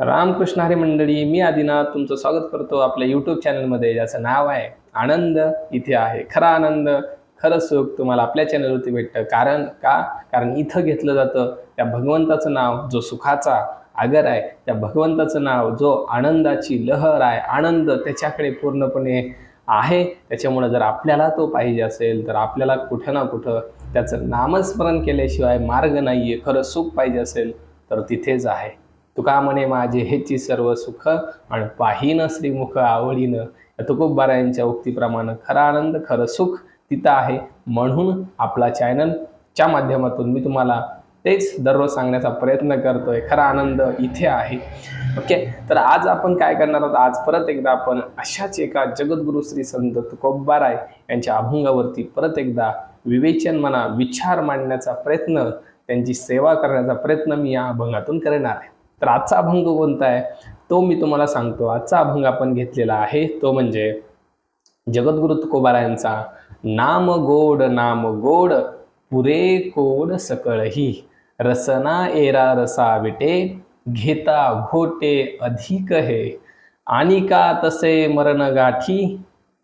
रामकृष्ण हरी मंडळी मी आदिनाथ तुमचं स्वागत करतो आपल्या युट्यूब चॅनलमध्ये ज्याचं नाव आहे आनंद इथे आहे खरा आनंद खरं सुख तुम्हाला आपल्या चॅनलवरती भेटतं. कारण का? कारण इथं घेतलं जातं त्या भगवंताचं नाव जो सुखाचा आगर आहे त्या भगवंताचं नाव जो आनंदाची लहर आहे आनंद त्याच्याकडे पूर्णपणे आहे. त्याच्यामुळं जर आपल्याला तो पाहिजे असेल तर आपल्याला कुठं ना कुठं त्याचं नामस्मरण केल्याशिवाय मार्ग नाही आहे खरं सुख पाहिजे असेल तर तिथेच आहे. तुका म्हणे माझे हेची सर्व सुख आणि पाहिन श्रीमुख आवडीनं. तुकोबारायांच्या उक्तीप्रमाणे खरा आनंद खरं सुख तिथं आहे. म्हणून आपला चॅनलच्या माध्यमातून मी तुम्हाला तेच दररोज सांगण्याचा प्रयत्न करतोय. खरा आनंद इथे आहे. ओके? तर आज आपण काय करणार आहोत? आज परत एकदा आपण अशाच एका जगद्गुरु श्री संत तुकोबाराय यांच्या अभंगावरती परत एकदा विवेचन म्हणा विचार मांडण्याचा प्रयत्न त्यांची सेवा करण्याचा प्रयत्न मी या अभंगातून करणार आहे. तर आजचा अभंग कोणता आहे? तो मी तुम्हाला सांगतो. आजचा अभंग आपण घेतलेला आहे तो म्हणजे जगद्गुरु तुकोबारायांचा नाम गोड नाम गोड पुरे कोड सकळही रसना एरा रसा विटे घेता घोटे अधिक हे आणि का तसे मरण गाठी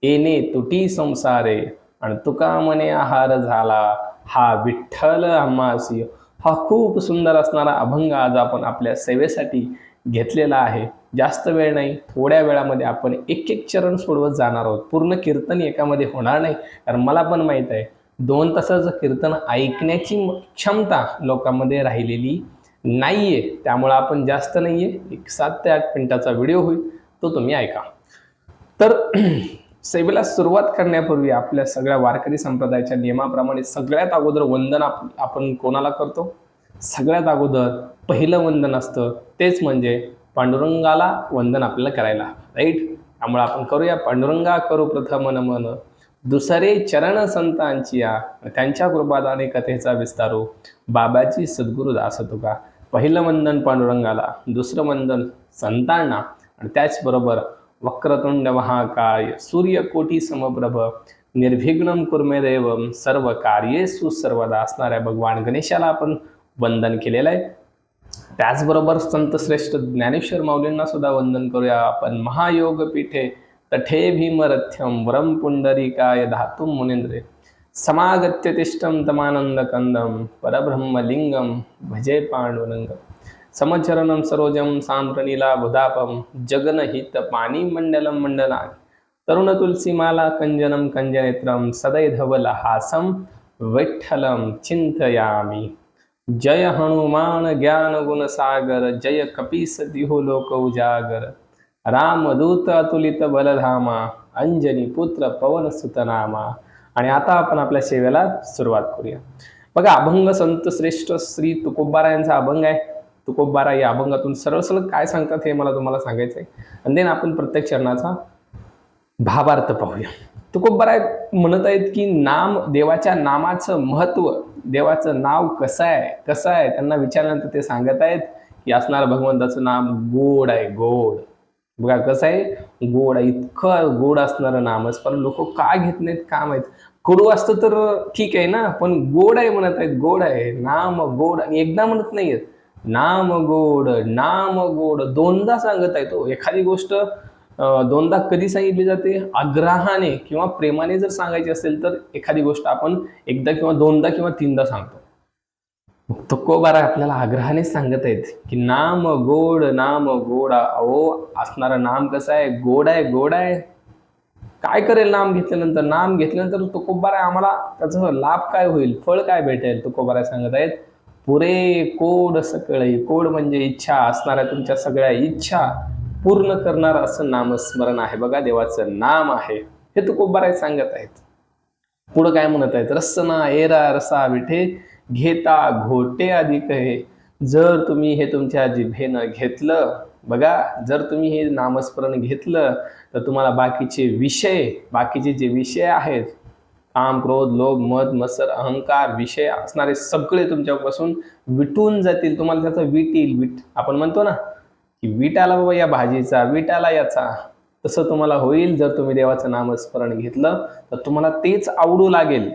येणे तुटी संसारे आणि तुका मने आहार झाला हा विठ्ठल आम्हासी हा खूप सुंदर असणारा अभंग आज आपण आपल्या सेवेसाठी घेतलेला आहे. जास्त वेळ नाही थोड्या वेळामध्ये आपण एक एक चरण सोडवत जाणार आहोत. पूर्ण कीर्तन एकामध्ये होणार नाही कारण मला पण माहीत आहे दोन तासाचं कीर्तन ऐकण्याची क्षमता लोकांमध्ये राहिलेली नाहीये. त्यामुळं आपण जास्त नाहीये. एक सात ते आठ मिनिटाचा व्हिडिओ होईल तो तुम्ही ऐका. तर सेवेला सुरुवात करण्यापूर्वी आपल्या सगळ्या वारकरी संप्रदायाच्या नियमाप्रमाणे सगळ्यात अगोदर वंदन आप आपण कोणाला करतो? सगळ्यात अगोदर पहिलं वंदन असतं. तेच म्हणजे पांडुरंगाला वंदन आपल्याला करायला राईट त्यामुळे आपण करूया. पांडुरंगा करू प्रथम नमन दुसरे चरण संतांची या त्यांच्या कृपादाने कथेचा विस्तारू हो. बाबाची सद्गुरु दास तुका पहिलं वंदन पांडुरंगाला दुसरं वंदन संतांना. आणि त्याचबरोबर वक्रतुंड महाकाय सूर्यकोटी समप्रभ निर्विघ्नम कुर्मेदेव सर्व कार्येसु सर्वदा असणाऱ्या भगवान गणेशाला आपण वंदन केलेलं आहे. त्याचबरोबर संत श्रेष्ठ ज्ञानेश्वर माऊलींना सुद्धा वंदन करूया आपण. महायोग पीठे तठे भीमरथ्यम वरम पुंडरीकाय धातुम मुनिंद्रे समागत्य तिष्ठम तमानंद कंदम परब्रह्मलिंगम भजे पांडुरंगम समचरणम सरोजम सांद्रणीला बुधापम जगनहित पाणी मंडलम मंडला तरुण तुलसीमाला कंजनम कंजनेत्रम सदैधवल हासम विठ्ठलम चिंतयामी जय हनुमान ज्ञान गुण सागर जय कपीस दिहो लोक उजागर। राम रामदूत अतुलित बलधामा अंजनी पुत्र पवन सुतनामा। आणि आता आपण आपल्या सेवेला सुरुवात करूया। बघा अभंग संत श्रेष्ठ श्री तुकोबारा यांचा अभंग आहे. तुकोबारा या अभंगातून सरळ सरळ काय सांगतात हे मला तुम्हाला सांगायचं आहे आणि देन आपण प्रत्येक चरणाचा भावार्थ पाहूया. तुकोबाराय म्हणत आहेत की नाम देवाच्या नामाचं महत्त्व देवाचं नाव कसं आहे कसं आहे त्यांना विचारल्यानंतर ते सांगत आहेत की असणारं भगवंताचं नाम गोड आहे गोड. बघा कसं आहे? गोड आहे इतकं गोड असणारं नामच पण लोक का घेत नाहीत का माहीत? कडू असतं तर ठीक आहे ना पण गोड आहे म्हणत आहेत गोड आहे. नाम गोड आणि एकदा म्हणत नाहीयेत. नाम गोड नाम गोड दोनदा सांगत आहे तो. एखादी गोष्ट दोनदा कधी सांगितली जाते? आग्रहाने किंवा प्रेमाने जर सांगायची असेल तर एखादी गोष्ट आपण एकदा किंवा दोनदा किंवा तीनदा सांगतो. तुकोबारा आपल्याला आग्रहाने सांगत आहेत की नाम गोड नाम गोड अहो असणारा नाम कसं आहे? गोड आहे गोड आहे. काय करेल नाम घेतल्यानंतर? नाम घेतल्यानंतर तुकोबारा आम्हाला त्याचा लाभ काय होईल? फळ काय भेटेल? तुकोबारा सांगत आहेत. पुरे कोड सकळे कोड म्हणजे इच्छा असणाऱ्या तुमच्या सगळ्या इच्छा पूर्ण करणार असं नामस्मरण आहे. बघा देवाचं नाम आहे. हे तुकोबाराय सांगत आहेत. पुढं काय म्हणत आहेत? रसना एरा रसा विठे घेता घोटे आधी कहे जर तुम्ही हे तुमच्या जिभेनं घेतलं बघा जर तुम्ही हे नामस्मरण घेतलं तर तुम्हाला बाकीचे विषय बाकीचे जे विषय आहेत काम क्रोध लोभ मद मत्सर अहंकार विषय असणारे सगळे तुमच्यापासून विटून जातील. तुम्हाला त्याचा वीट येईल वीट. आपण म्हणतो ना की वीट आला बाबा या भाजीचा वीट आला याचा. तसं तुम्हाला होईल जर तुम्ही देवाचं नामस्मरण घेतलं तर तुम्हाला तेच आवडू लागेल.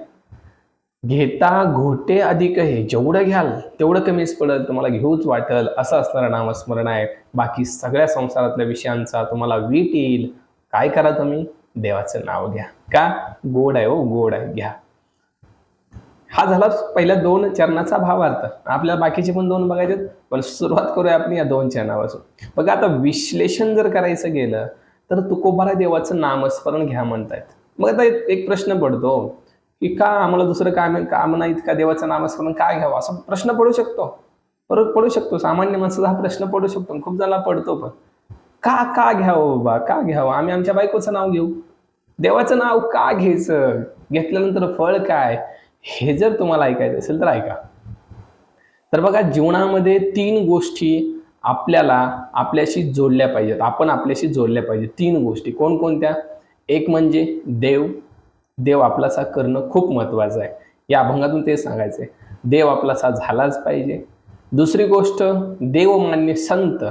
घेता घोटे अधिक हे जेवढं घ्याल तेवढं कमीच पडेल तुम्हाला घेऊच वाटेल असं असणारं नामस्मरण आहे. बाकी सगळ्या संसारातल्या विषयांचा तुम्हाला वीट येईल. काय करा तुम्ही? देवाचं नाव घ्या. का? गोड आहे हो गोड आहे. घ्या. हा झाला पहिल्या दोन चरणाचा भावार्थ. आपल्याला बाकीचे पण दोन बघायचे पण सुरुवात करूया आपण या दोन चरणापासून. बघा आता विश्लेषण जर करायचं गेलं तर तुकोबारा देवाचं नामस्मरण घ्या म्हणतायत. मग आता एक प्रश्न पडतो की का आम्हाला दुसरं काम काम नाहीत का देवाचं नामस्मरण काय घ्यावं? असा प्रश्न पडू शकतो. परत पडू शकतो. सामान्य माणसाचा हा प्रश्न पडू शकतो. खूप जणांना पडतो पण. का का घ्यावं बाबा का घ्यावं? आम्ही आमच्या बायकोचं नाव घेऊ. देवाचं नाव का घ्यायचं? घेतल्यानंतर फळ काय? हे जर तुम्हाला ऐकायचं असेल तर ऐका. तर बघा जीवनामध्ये तीन गोष्टी आपल्याला आपल्याशी जोडल्या पाहिजेत. आपण आपल्याशी जोडल्या पाहिजे तीन गोष्टी. कोणकोणत्या? एक म्हणजे देव. देव आपलासा करणं खूप महत्त्वाचं आहे. या अभंगातून ते सांगायचं आहे देव आपलासा झालाच पाहिजे. दुसरी गोष्ट देवमान्य संत.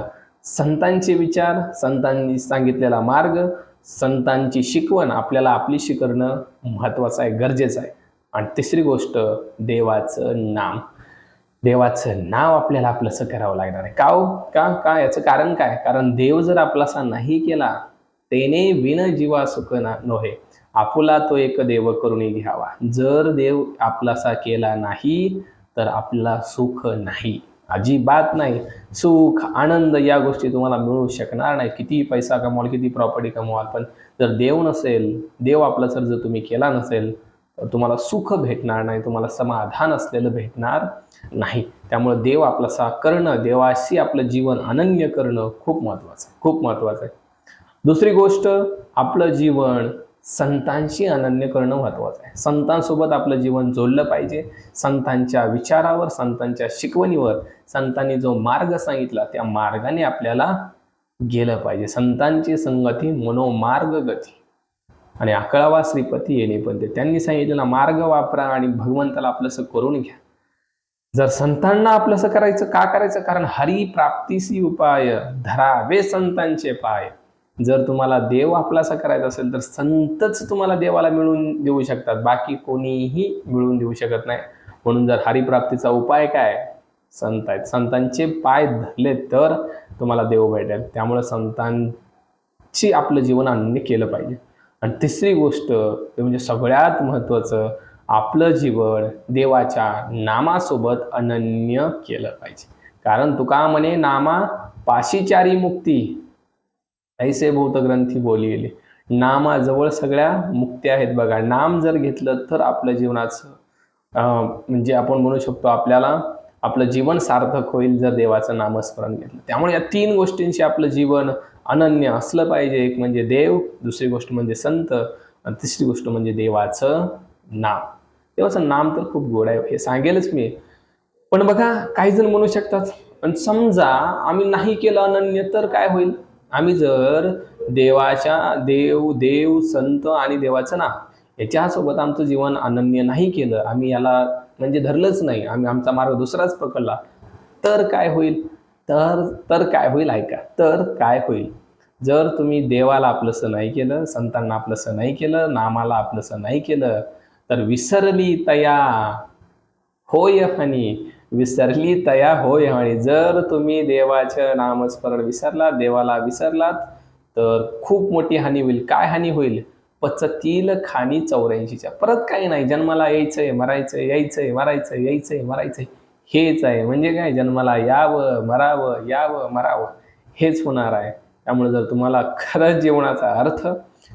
संतांचे विचार संतांनी सांगितलेला मार्ग संतांची शिकवण आपल्याला आपली शिकरणं महत्त्वाचं आहे गरजेचं आहे. आणि तिसरी गोष्ट देवाचं नाम. देवाचं नाव आपल्याला आपलंसं करावं लागणार आहे. का हो? का? का? याचं कारण काय? कारण देव जर आपलासा नाही केला तेने विन जीवा सुख ना नोहे. आपुला तो एक देव करून घ्यावा. जर देव आपलासा केला नाही तर आपला सुख नाही. अजिबात नाही. सुख आनंद या गोष्टी तुम्हाला मिळू शकणार नाही. किती पैसा कमवाल किती प्रॉपर्टी कमवाल पण जर देव नसेल देव आपला जर जर तुम्ही केला नसेल तर तुम्हाला सुख भेटणार नाही तुम्हाला समाधान असलेलं भेटणार नाही. त्यामुळे देव आपलासा करणं देवाशी आपलं जीवन अनन्य करणं खूप महत्त्वाचं आहे खूप महत्त्वाचं आहे. दुसरी गोष्ट आपलं जीवन संतांशी अनन्य करणं महत्त्वाचं आहे. संतांसोबत आपलं जीवन जोडलं पाहिजे. संतांच्या विचारावर संतांच्या शिकवणीवर संतांनी जो मार्ग सांगितला त्या मार्गाने आपल्याला गेलं पाहिजे. संतांची संगती मनोमार्ग गती. आणि अकळावा श्रीपती येणे पण ते. त्यांनी सांगितलेला मार्ग वापरा आणि भगवंताला आपलंसं करून घ्या. जर संतांना आपलंसं करायचं का करायचं? कारण हरी प्राप्तीसी उपाय धरावे संतांचे पाय. जर तुम्हाला देव आपलासा करायचा असेल तर संतच तुम्हाला देवाला मिळवून देऊ शकतात. बाकी कोणीही मिळवून देऊ शकत नाही. म्हणून जर हरिप्राप्तीचा उपाय काय? संत आहेत. संतांचे पाय धरले तर तुम्हाला देव भेटेल. त्यामुळे संतांची आपलं जीवन अन्य केलं पाहिजे. आणि तिसरी गोष्ट ते म्हणजे सगळ्यात महत्त्वाचं आपलं जीवन देवाच्या नामासोबत अनन्य केलं पाहिजे. कारण तुका म्हणे नामा पाशीचारी मुक्ती. ऐसे भूतग्रंथी बोलिले नामाजवळ सगळ्या मुक्त्या आहेत बघा. नाम जर घेतलं तर आपल्या जीवनाचं म्हणजे आपण म्हणू शकतो आपल्याला आपलं जीवन सार्थक होईल जर देवाचं नामस्मरण घेतलं. त्यामुळे या तीन गोष्टींशी आपलं जीवन अनन्य असलं पाहिजे. एक म्हणजे देव दुसरी गोष्ट म्हणजे संत आणि तिसरी गोष्ट म्हणजे देवाचं नाम. देवाचं नाम तर खूप गोड आहे. हे सांगेलच मी. पण बघा काही जण म्हणू शकतात पण समजा आम्ही नाही केलं अनन्य तर काय होईल? आम्ही जर देवाच्या देव देव संत आणि देवाचं ना याच्यासोबत आमचं जीवन अनन्य नाही केलं आम्ही याला म्हणजे धरलंच नाही आम्ही आमचा मार्ग दुसराच पकडला तर काय होईल? तर तर काय होईल ऐका तर काय होईल? जर तुम्ही देवाला आपलंसं नाही केलं संतांना आपलंसं नाही केलं नामाला आपलंसं नाही केलं तर विसरली तया. होय हानी. विसरली तया होय आणि जर तुम्ही देवाचं नामस्मरण विसरलात देवाला विसरलात तर खूप मोठी हानी होईल. काय हानी होईल? पचतील खाणी चौऱ्याऐंशीच्या. परत काही नाही. जन्माला यायचंय मरायचंय यायचंय मरायचंय यायचंय मरायचंय. हेच आहे. म्हणजे काय? जन्माला यावं मरावं यावं मरावं. हेच होणार आहे. त्यामुळे जर तुम्हाला खरं जीवनाचा अर्थ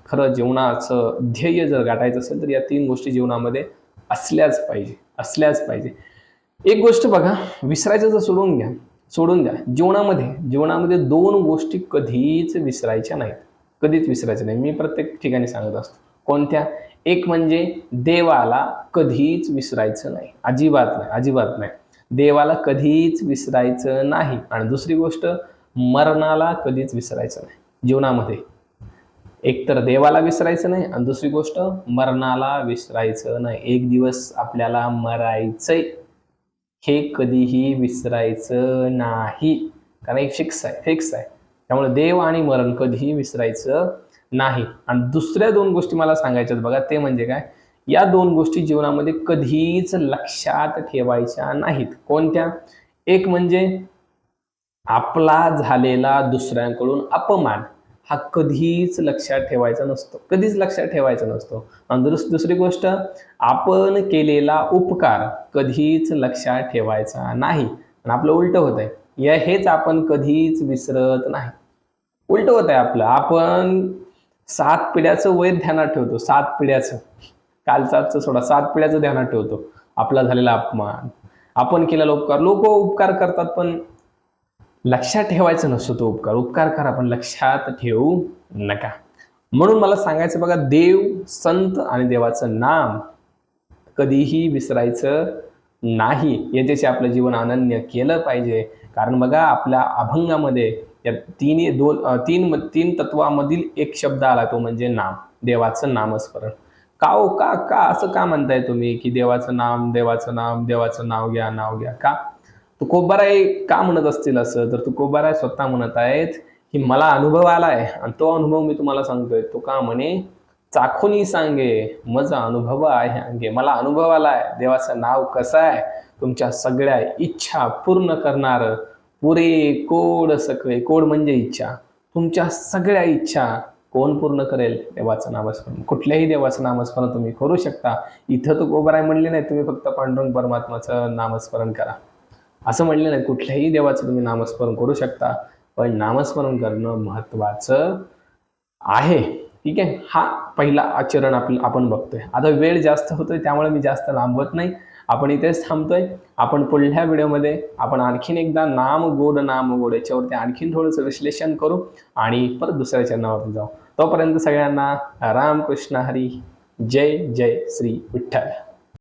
खरं जीवनाचं ध्येय जर गाठायचं असेल तर या तीन गोष्टी जीवनामध्ये असल्याच पाहिजे. असल्याच पाहिजे. एक गोष्ट बघा विसरायचं जर सोडून घ्या सोडून द्या. जीवनामध्ये जीवनामध्ये दोन गोष्टी कधीच विसरायच्या नाहीत. कधीच विसरायच्या नाही. मी प्रत्येक ठिकाणी सांगत असतो. कोणत्या? एक म्हणजे देवाला कधीच विसरायचं नाही. अजिबात नाही अजिबात नाही. देवाला कधीच विसरायचं नाही. आणि दुसरी गोष्ट मरणाला कधीच विसरायचं नाही. जीवनामध्ये. एक तर देवाला विसरायचं नाही आणि दुसरी गोष्ट मरणाला विसरायचं नाही. एक दिवस आपल्याला मरायचंय. हे कधीही विसरायचं नाही. कारण एक फिक्स आहे फिक्स आहे. त्यामुळे देव आणि मरण कधीही विसरायचं नाही. आणि दुसऱ्या दोन गोष्टी मला सांगायच्यात बघा ते म्हणजे काय? या दोन गोष्टी जीवनामध्ये कधीच लक्षात ठेवायच्या नाहीत. कोणत्या? एक म्हणजे आपला झालेला दुसऱ्यांकडून अपमान. हा कधीच लक्षात ठेवायचा नसतो. कधीच लक्षात ठेवायचा नसतो. आणि दुस- दुसरी गोष्ट आपण केलेला उपकार कधीच लक्षात ठेवायचा नाही. आणि आपलं उलटं होत आहे या हेच आपण कधीच विसरत नाही. उलटं होत आहे आपलं. आपण सात पिढ्याचं वय ध्यानात ठेवतो. सात पिढ्याचं. कालचाच सोडा. सात पिढ्याचं ध्यानात ठेवतो. आपला झालेला अपमान. आपण केलेला उपकार. लोक उपकार करतात पण लक्षात ठेवायचं नसतो तो उपकार. उपकार करा पण लक्षात ठेवू नका. म्हणून मला सांगायचं बघा देव संत आणि देवाचं नाम कधीही विसरायचं नाही. याच्याशी आपलं जीवन अनन्य केलं पाहिजे. कारण बघा आपल्या अभंगामध्ये या तिन्ही दोन तीन तीन तत्वामधील एक शब्द आला तो म्हणजे नाम. देवाचं नामस्मरण. का ओ का का? असं का म्हणताय तुम्ही की देवाचं नाम देवाचं नाम देवाचं नाव घ्या नाव घ्या? का? तुकोबाराय का म्हणत असतील असं? तर तुकोबाराय स्वतः म्हणत आहेत की मला अनुभव आलाय आणि तो अनुभव मी तुम्हाला सांगतोय. तो का म्हणे? चाखोनी सांगे मजा अनुभव आहे अंगे. मला अनुभव आलाय. देवाचं नाव कसं आहे? तुमच्या सगळ्या इच्छा पूर्ण करणार. पुरे कोड सगळे कोड म्हणजे इच्छा. तुमच्या सगळ्या इच्छा कोण पूर्ण करेल? देवाचं नामस्मरण. कुठल्याही देवाचं नामस्मरण तुम्ही करू शकता. इथं तो गोबराय म्हणले नाही. तुम्ही फक्त पांडुरंग परमात्माचं नामस्मरण करा. असं म्हणलं नाही कुठल्याही देवाचं तुम्ही नामस्मरण करू शकता पण नामस्मरण करणं महत्त्वाचं आहे. ठीक आहे? हा पहिला आचरण आपलं आपण बघतोय. आता वेळ जास्त होतोय त्यामुळे मी जास्त लांबवत नाही. आपण इथेच थांबतोय. आपण पुढल्या व्हिडिओमध्ये आपण आणखीन एकदा नाम गोड नाम गोड याच्यावरती आणखीन थोडंसं विश्लेषण करू आणि परत दुसऱ्या चरणावरती जाऊ. तोपर्यंत सगळ्यांना रामकृष्ण हरी जय जय श्री विठ्ठल.